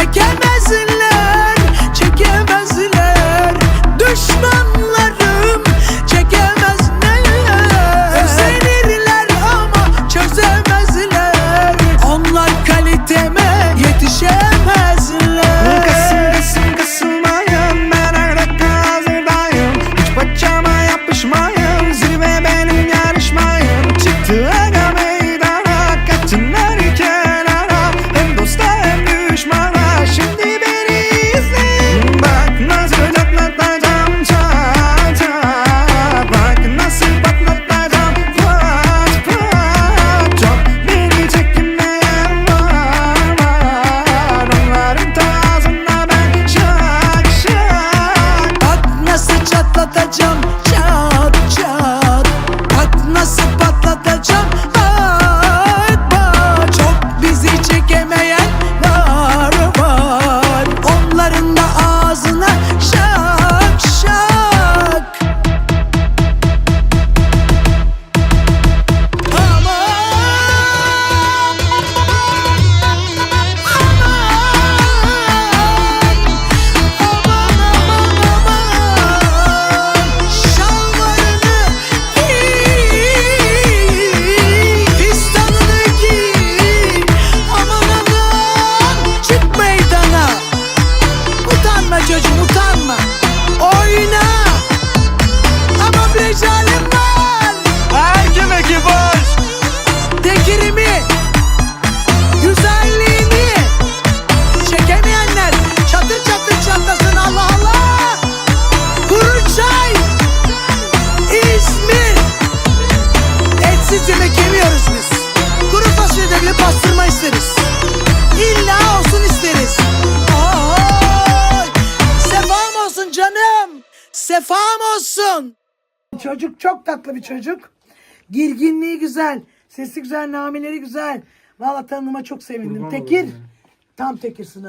I can't. Adam heyecanım var. Her gün ekibar Tekirimi Güzelliğini Çekemeyenler çatır çatır çatlasın. Allah Allah. Kuruçay İzmir. Etsiz yemek yemiyoruz biz. Kuru fasulyede bile pastırma isteriz. İlla olsun isteriz. Oy. Sefam olsun canım Sefam olsun. Çocuk çok tatlı bir çocuk. Girginliği güzel. Sesi güzel, nameleri güzel. Vallahi tanıma çok sevindim. Tekir. Tam tekirsin ha.